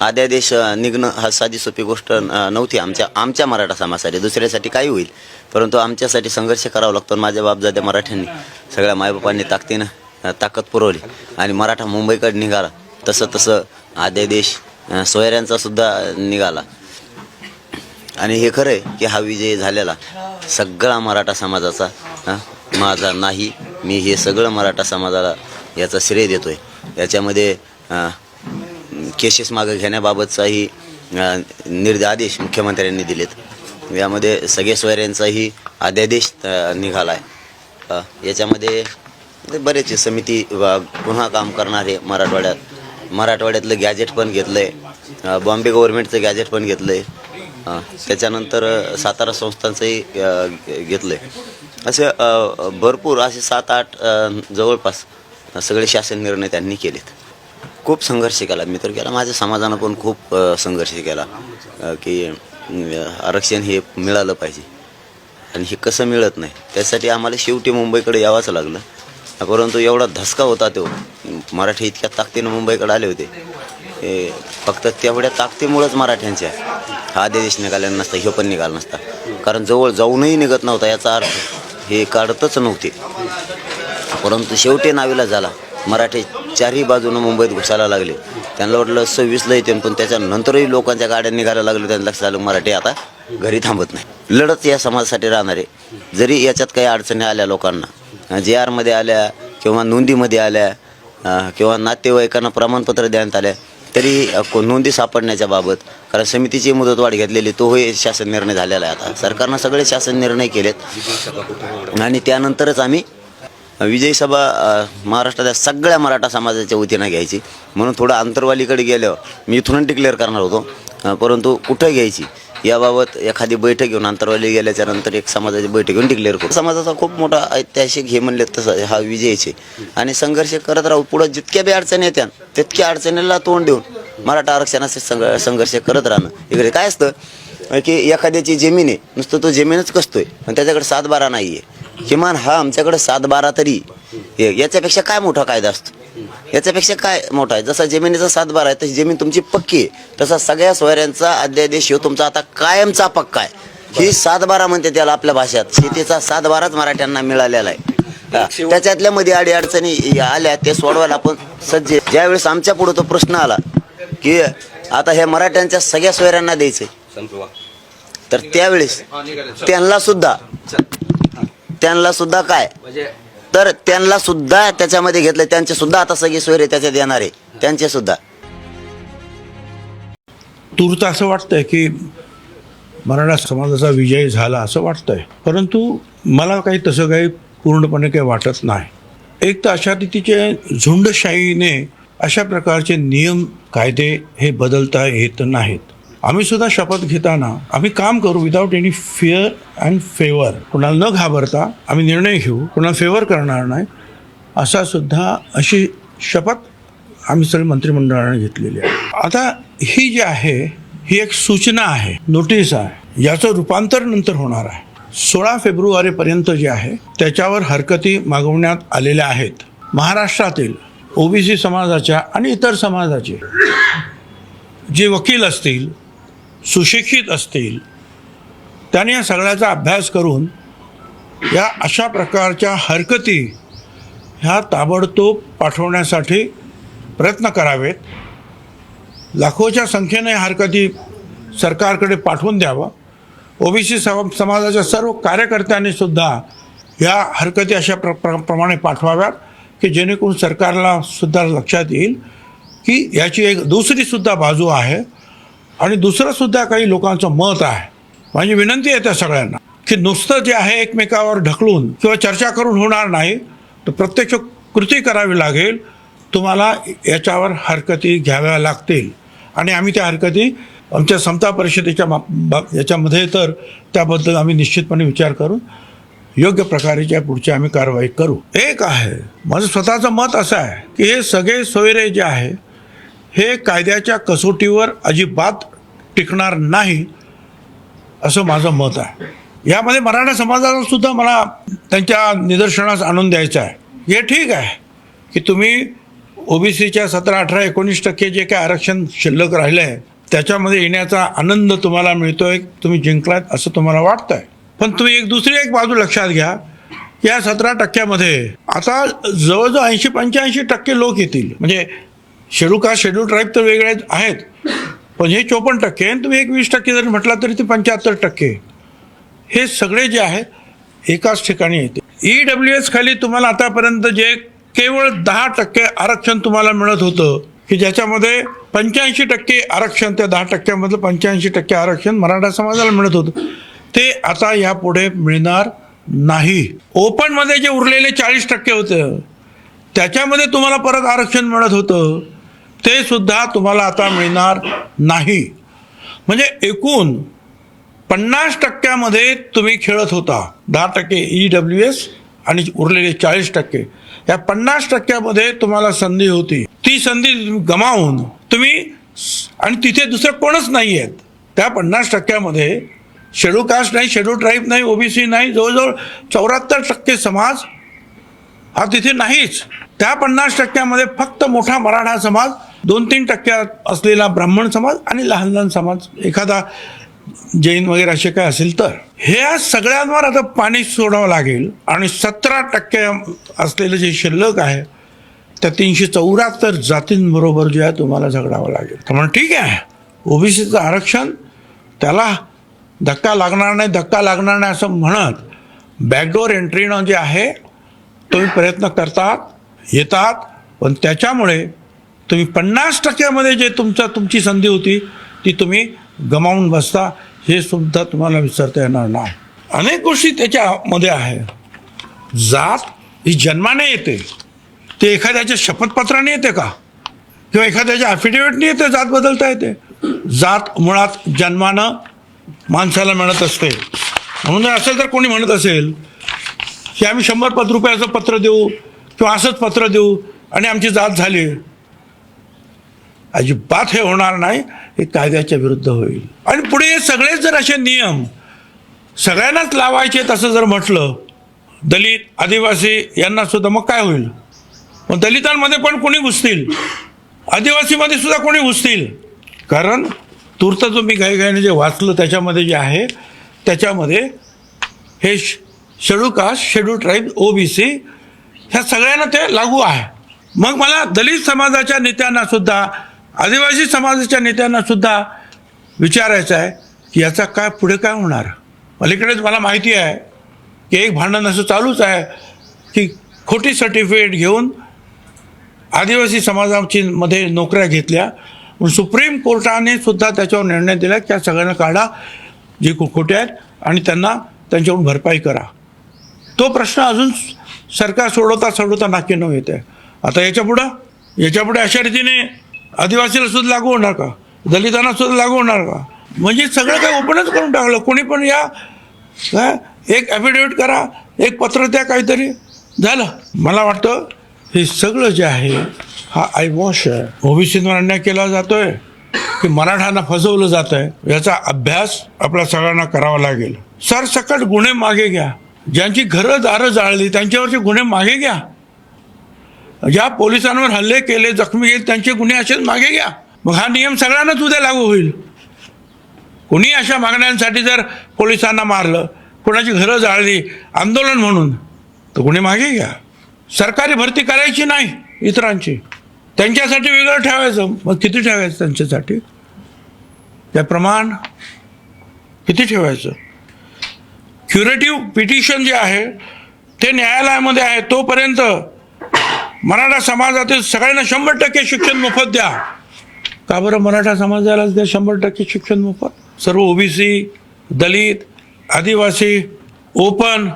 अध्यादेश देश निघणं हा साधी सोपी गोष्ट नव्हती. आमच्या आमच्या मराठा समाजासाठी दुसऱ्यासाठी काही होईल. परंतु आमच्यासाठी संघर्ष करावा लागतो. माझ्या बापजाद्या मराठ्यांनी सगळ्या मायबापांनी ताकदीनं ताकद पुरवली. आणि मराठा मुंबईकडे निघाला. तसं तसं अध्यादेश देश सोयऱ्यांचा सुद्धा निघाला. आणि हे खरं आहे की हा विजय झालेला सगळा मराठा समाजाचा माझा नाही. मी हे सगळं मराठा समाजाला याचा श्रेय देतोय. याच्यामध्ये केसेस मागं घेण्याबाबतचाही निर्देश मुख्यमंत्र्यांनी दिलेत. यामध्ये सगळे सोयऱ्यांचाही अध्यादेश निघाला आहे याच्यामध्ये बरेच समिती पुन्हा काम करणारे मराठवाड्यात. मराठवाड्यातलं गॅजेट पण घेतलं आहे बॉम्बे गव्हर्नमेंटचं गॅजेट पण घेतलं आहे त्याच्यानंतर सातारा संस्थांचंही घेतलं आहे असे भरपूर असे सात आठ जवळपास सगळे शासन निर्णय त्यांनी केलेत. खूप संघर्ष केला. मी तर केला. माझ्या समाजानं पण खूप संघर्ष केला की आरक्षण हे मिळालं पाहिजे. आणि हे कसं मिळत नाही? त्यासाठी आम्हाला शेवटी मुंबईकडे यावंच लागलं. परंतु एवढा धसका होता तो. मराठी इतक्या ताकदीनं मुंबईकडे आले होते. हे फक्त तेवढ्या ताकदीमुळंच मराठ्यांच्या हा आदेश निघाला नसता ह्यो पण निघाला नसता. कारण जवळ जाऊनही निघत नव्हता याचा अर्थ हे काढतच नव्हते. परंतु शेवटी नावीला झाला. मराठी चारही बाजूनं मुंबईत घुसायला लागले. त्यांना वाटलं सव्वीसला येते पण त्याच्यानंतरही लोकांच्या गाड्या निघायला लागल्या त्यांना लक्षात आलं मराठी आता घरी थांबत नाही. लढत या समाजासाठी राहणार आहे. जरी याच्यात काही अडचणी आल्या लोकांना जे आरमध्ये आल्या किंवा नोंदीमध्ये आल्या किंवा नातेवाईकांना प्रमाणपत्र देण्यात आल्या तरी को- नोंदी सापडण्याच्या बाबत कारण समितीची मुदतवाढ घेतलेली तोही शासन निर्णय झालेला आहे आता. सरकारनं सगळे शासन निर्णय केलेत. आणि त्यानंतरच आम्ही विजयी सभा महाराष्ट्रातल्या सगळ्या मराठा समाजाच्या वतीनं घ्यायची. म्हणून थोडं अंतरवालीकडे गेल्यावर मी इथूनच डिक्लेअर करणार होतो. परंतु कुठं घ्यायची? याबाबत एखादी बैठक घेऊन अंतरवाली गेल्याच्यानंतर एक समाजाची बैठक घेऊन डिक्लेअर करू. समाजाचा खूप मोठा ऐतिहासिक हे म्हणले तसं हा विजयचे आणि संघर्ष करत राहू पुढं जितक्या बी अडचणी येत्या तितक्या अडचणीला तोंड देऊन मराठा आरक्षणाचे संघ संघर्ष करत राहणं. इकडे काय असतं की एखाद्याची जमीन आहे नुसतं तो जमीनच कसतोय पण त्याच्याकडे सात बारा नाही आहे किमान हा आमच्याकडे सात बारा तरी हे- याच्यापेक्षा काय मोठा कायदा असतो? याच्यापेक्षा काय मोठा आहे? जसा जमिनीचा सात बारा आहे तशी जमीन तुमची पक्की आहे. तसा सगळ्या सोयऱ्यांचा अध्यादेश ह्यो तुमचा आता कायमचा पक्का आहे. ही सात बारा म्हणते त्याला आपल्या भाषेत. शेतीचा सात बाराच मराठ्यांना मिळालेला आहे. हा, त्याच्यातल्या मध्ये अडी अडचणी आल्या ते सोडवायला आपण सज्ज. ज्यावेळेस आमच्या पुढे तो प्रश्न आला की आता हे मराठ्यांच्या सगळ्या सोयऱ्यांना द्यायचंय. तर त्यावेळेस त्यांना सुद्धा त्यांना सुद्धा काय? तर त्यांना सुद्धा त्याच्यामध्ये घेतलं. त्यांचे सुद्धा आता सगळे सोयरे त्याच्यात येणार आहे. त्यांचे सुद्धा. तूर्त असं वाटतंय की मराठा समाजाचा विजय झाला असं वाटतंय. परंतु मला काही तसं काही पूर्णपणे काही वाटत नाही. एक तर अशा रीतीचे झुंडशाहीने अशा प्रकारचे नियम कायदे हे बदलता येत नाहीत. आम्ही सुद्धा शपथ घेताना आम्ही काम करू without any fear and favour कुणाला न घाबरता आम्ही निर्णय घेऊ. कुणाला फेवर करणार नाही असा सुद्धा अशी शपथ आम्ही सगळे मंत्रिमंडळाने घेतलेली आहे. आता ही जी आहे ही एक सूचना आहे नोटीस आहे. याचं रूपांतर नंतर होणार आहे. सोळा फेब्रुवारीपर्यंत जे आहे त्याच्यावर हरकती मागवण्यात आलेल्या आहेत. महाराष्ट्रातील ओबीसी समाजाच्या आणि इतर समाजाचे जे वकील असतील सुशिक्षित असतील त्याने या सगळ्याचा अभ्यास करून या अशा प्रकारच्या हरकती ह्या ताबडतोब पाठवण्यासाठी प्रयत्न करावेत. लाखोच्या संख्येने हरकती सरकारकडे पाठवून द्यावं. ओबीसी सम समाजाच्या सर्व कार्यकर्त्यांनी सुद्धा या हरकती अशा प्र प्र प्रमाणे पाठवाव्यात की जेणेकरून सरकारला सुद्धा लक्षात येईल की याची एक दुसरीसुद्धा बाजू आहे. आणि दुसरंसुद्धा काही लोकांचं मत आहे. माझी विनंती आहे त्या सगळ्यांना की नुसतं जे आहे एकमेकावर ढकलून किंवा चर्चा करून होणार नाही तर प्रत्यक्ष कृती करावी लागेल. तुम्हाला याच्यावर हरकती घ्याव्या लागतील. आणि आम्ही त्या हरकती आमच्या समता परिषदेच्या मा- याच्यामध्ये तर त्याबद्दल आम्ही निश्चितपणे विचार करून योग्य प्रकारेच्या पुढची आम्ही कारवाई करू. एक आहे माझं स्वतःचं मत असं आहे की हे सगळे सोयरे जे आहे हे कायद्याच्या कसोटीवर अजिबात टिकणार नाही असं माझं मत आहे. यामध्ये मराठा समाजाला सुद्धा मला त्यांच्या निदर्शनास आणून द्यायचं आहे. हे ठीक आहे की तुम्ही ओबीसीच्या सतरा अठरा एकोणीस टक्के जे काय आरक्षण शिल्लक राहिलं आहे त्याच्यामध्ये येण्याचा आनंद तुम्हाला मिळतोय तुम्ही जिंकलात असं तुम्हाला वाटतंय. पण तुम्ही एक दुसरी एक बाजू लक्षात घ्या. या सतरा टक्क्यामध्ये आता जवळजवळ ऐंशी पंच्याऐंशी टक्के लोक येतील. म्हणजे शेड्यूल कास्ट शेड्यूल ट्राईब तर वेगळे आहेत. पण हे चोपन्न टक्के आणि तुम्ही एक वीस टक्के जरी म्हटला तरी ते पंच्याहत्तर टक्के हे सगळे जे आहेत एकाच ठिकाणी येते. ई डब्ल्यू एस खाली तुम्हाला आतापर्यंत जे केवळ दहा टक्के आरक्षण तुम्हाला मिळत होतं की ज्याच्यामध्ये पंच्याऐंशी टक्के आरक्षण त्या दहा टक्क्यामधलं पंच्याऐंशी टक्के आरक्षण मराठा समाजाला मिळत होतं. ते आता यापुढे मिळणार नाही. ओपनमध्ये जे उरलेले चाळीस टक्के होतं त्याच्यामध्ये तुम्हाला परत आरक्षण मिळत होतं. ते सुद्धा तुम्हाला आता मिळणार नाही. म्हणजे एकूण पन्नास टक्क्यामध्ये तुम्ही खेळत होता. दहा टक्के ई डब्ल्यू एस आणि उरलेले चाळीस टक्के. या पन्नास टक्क्यामध्ये तुम्हाला संधी होती. ती संधी तुम्ही गमावून तुम्ही आणि तिथे दुसरं कोणच नाही आहेत. त्या पन्नास टक्क्यामध्ये शेड्यू कास्ट नाही शेड्यू ट्राईब नाही ओबीसी नाही जवळजवळ चौऱ्याहत्तर टक्के समाज हा तिथे नाहीच. त्या पन्नास टक्क्यामध्ये फक्त मोठा मराठा समाज दोन तीन टक्क्यात असलेला ब्राह्मण समाज आणि लहान लहान समाज. एखादा जैन वगैरे असे काय असेल तर. ह्या सगळ्यांवर आता पाणी सोडावं लागेल आणि सतरा टक्के असलेलं जे शिल्लक आहे त्या तीनशे चौऱ्याहत्तर जातींबरोबर जे आहे तुम्हाला झगडावं लागेल. तर म्हणून ठीक आहे. ओबीसीचं आरक्षण त्याला धक्का लागणार नाही धक्का लागणार नाही असं म्हणत बॅकडोर एंट्रीनं जे आहे तुम्ही प्रयत्न करतात येतात पण त्याच्यामुळे तुम्ही पन्नास टक्क्यामध्ये जे तुमचं तुमची संधी होती ती तुम्ही गमावून बसता हे सुद्धा तुम्हाला विसरता येणार नाही. अनेक गोष्टी त्याच्यामध्ये आहे. जात ही जन्माने येते. ते एखाद्याच्या शपथपत्राने येते का? किंवा एखाद्याच्या ॲफिडेविटने येते जात बदलता येते. जात मुळात जन्मानं माणसाला मिळत असते. म्हणून जर असेल तर कोणी म्हणत असेल की आम्ही शंभर पद रुपयाचं पत्र देऊ किंवा असंच पत्र देऊ आणि आमची जात झाली. अजिबात हे होणार नाही हे कायद्याच्या विरुद्ध होईल. आणि पुढे हे सगळेच जर असे नियम सगळ्यांनाच लावायचे तसं जर म्हटलं दलित आदिवासी यांना सुद्धा मग काय होईल? मग दलितांमध्ये पण कोणी घुसतील? आदिवासीमध्ये सुद्धा कोणी घुसतील? कारण तूर्त जो मी घाईघाईने जे वाचलं त्याच्यामध्ये जे आहे त्याच्यामध्ये हे schedule caste schedule tribe OBC ह्या सगळ्यांना ते लागू आहे. मग मला दलित समाजाच्या नेत्यांना सुद्धा आदिवासी समाजाच्या नेत्यांना सुद्धा विचारायचं आहे की याचा काय पुढे काय होणार? अलीकडेच मला माहिती आहे की एक भांडण असं चालूच आहे की खोटी सर्टिफिकेट घेऊन आदिवासी समाजाची मध्ये नोकऱ्या घेतल्या. पण सुप्रीम कोर्टाने सुद्धा त्याच्यावर निर्णय दिला की या सगळ्यांना काढा जे खोटे आहेत आणि त्यांना त्यांच्याकडून भरपाई करा. तो प्रश्न अजून सरकार सोडवता सोडवता नाकी न येते आता याच्यापुढं याच्यापुढे अशा रीतीने आदिवासीला सुद्धा लागू होणार का? दलितांना सुद्धा लागू होणार का? म्हणजे सगळं काही ओपनच करून टाकलं. कोणी पण या एक ॲफिडेविट करा एक पत्र द्या काहीतरी. झालं. मला वाटतं हे सगळं जे आहे हा आय वॉश आहे. ओबीसींवर अन्याय केला जातोय की मराठ्यांना फसवलं जात आहे याचा अभ्यास आपल्या सगळ्यांना करावा लागेल. सरसकट गुन्हे मागे घ्या. ज्यांची घरं दारं जाळली त्यांच्यावरचे गुन्हे मागे घ्या. ज्या पोलिसांवर हल्ले केले जखमी केले त्यांचे गुन्हे असेच मागे घ्या. मग हा नियम सगळ्यांनाच उद्या लागू होईल. कुणी अशा मागण्यांसाठी जर पोलिसांना मारलं कोणाची घरं जाळली आंदोलन म्हणून तर गुन्हे मागे घ्या. सरकारी भरती करायची नाही इतरांची. त्यांच्यासाठी वेगळं ठेवायचं. मग किती ठेवायचं त्यांच्यासाठी? त्या प्रमाण किती ठेवायचं? क्युरेटिव्ह पिटिशन जे आहे ते न्यायालयामध्ये आहे. तोपर्यंत मराठा समाजातील सगळ्यांना शंभर टक्के शिक्षण मोफत द्या. का बरं मराठा समाजालाच द्या शंभर टक्के शिक्षण मोफत? सर्व ओबीसी दलित आदिवासी ओपन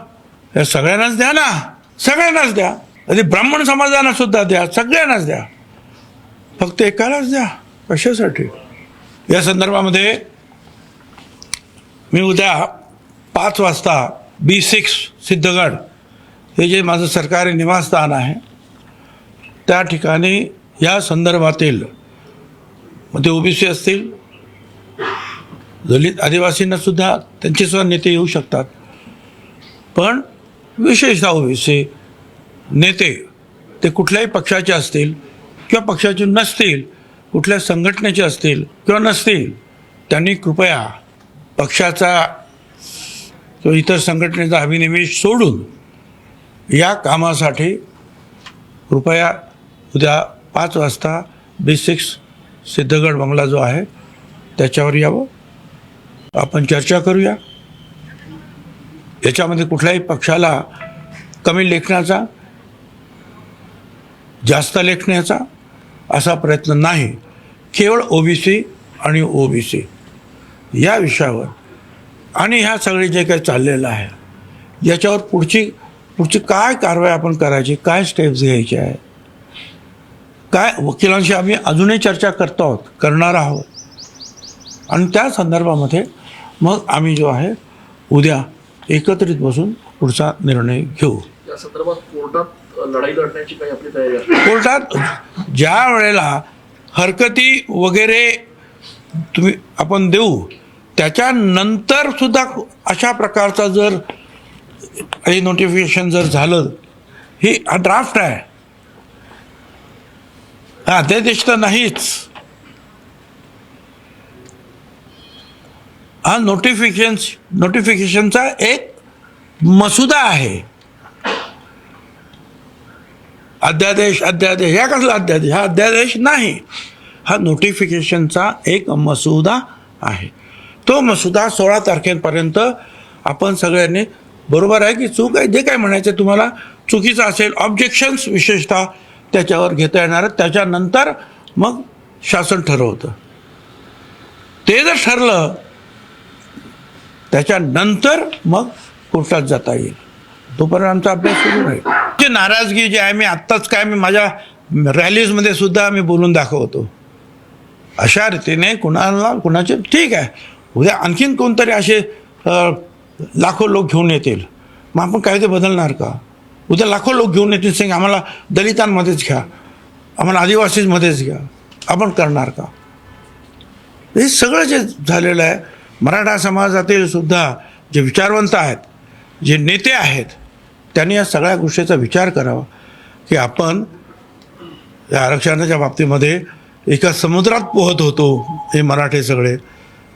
या सगळ्यांनाच द्या ना. सगळ्यांनाच द्या. आधी ब्राह्मण समाजांना सुद्धा द्या. सगळ्यांनाच द्या. फक्त एकालाच द्या. कशासाठी? या संदर्भामध्ये मी उद्या पाच वाजता बी सिक्स सिद्धगड हे जे माझं सरकारी निवासस्थान आहे त्या ठिकाणी या संदर्भातील मग ते ओबीसी असतील दलित आदिवासींनासुद्धा त्यांचेसुद्धा नेते येऊ शकतात. पण विशेषतः ओबीसी नेते ते कुठल्याही पक्षाचे असतील किंवा पक्षाचे नसतील कुठल्या संघटनेचे असतील किंवा नसतील त्यांनी कृपया पक्षाचा किंवा इतर संघटनेचा अभिनिवेश सोडून या कामासाठी कृपया उद्या पाच वाजता बी सिक्स सिद्धगड बंगला जो आहे त्याच्यावर यावं. आपण चर्चा करूया. याच्यामध्ये कुठल्याही पक्षाला कमी लेखण्याचा जास्त लेखण्याचा असा प्रयत्न नाही. केवळ ओबीसी आणि ओबीसी. या विषयावर आणि ह्या सगळे जे काही चाललेलं आहे याच्यावर पुढची पुढची काय कारवाई आपण करायची काय स्टेप्स घ्यायचे आहे? काय वकिलांशी आम्ही अजूनही चर्चा करतो आहोत करणार आहोत. आणि त्या संदर्भामध्ये मग आम्ही जो आहे उद्या एकत्रित बसून पुढचा निर्णय घेऊ. या संदर्भात कोर्टात लढाई लढण्याची काही आपली तयारी कोर्टात ज्या वेळेला हरकती वगैरे तुम्ही आपण देऊ त्याच्यानंतर सुद्धा अशा प्रकारचा जर काही नोटिफिकेशन जर झालं ही हा ड्राफ्ट आहे. हा अध्यादेश तर नाहीच. हा नोटिफिकेशन नोटिफिकेशनचा एक मसुदा आहे. अध्यादेश अध्यादेश ह्या कसला अध्यादेश हा अध्यादेश नाही. हा नोटिफिकेशनचा एक मसुदा आहे. तो सुद्धा सोळा तारखेपर्यंत आपण सगळ्यांनी बरोबर आहे की चूक आहे? जे काय म्हणायचं तुम्हाला चुकीचं असेल ऑब्जेक्शन्स विशेषतः त्याच्यावर घेता येणार त्याच्यानंतर मग शासन ठरवतं. ते जर ठरलं त्याच्यानंतर मग कोर्टात जाता येईल. तोपर्यंत आमचा अभ्यास सुरू राहील. जी नाराजगी जी आहे मी आत्ताच काय मी माझ्या रॅलीजमध्ये सुद्धा मी बोलून दाखवतो. अशा रीतीने कुणाला कुणाचे ठीक आहे. उद्या आणखीन कोणतरी असे लाखो लोक घेऊन येतील. मग आपण कायदे बदलणार का? उद्या लाखो लोक घेऊन येतील सांग आम्हाला दलितांमध्येच घ्या. आम्हाला आदिवासीमध्येच घ्या. आपण करणार का? हे सगळं जे झालेलं आहे मराठा समाजातील सुद्धा जे विचारवंत आहेत जे नेते आहेत त्यांनी या सगळ्या गोष्टीचा विचार करावा की आपण या आरक्षणाच्या बाबतीमध्ये एका समुद्रात पोहत होतो हे मराठे सगळे.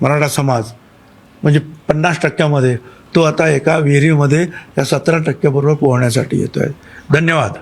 मराठा समाज म्हणजे पन्नास टक्क्यामध्ये तो आता एका विहिरीमध्ये या सतरा टक्क्याबरोबर पोहण्यासाठी येतो आहे धन्यवाद.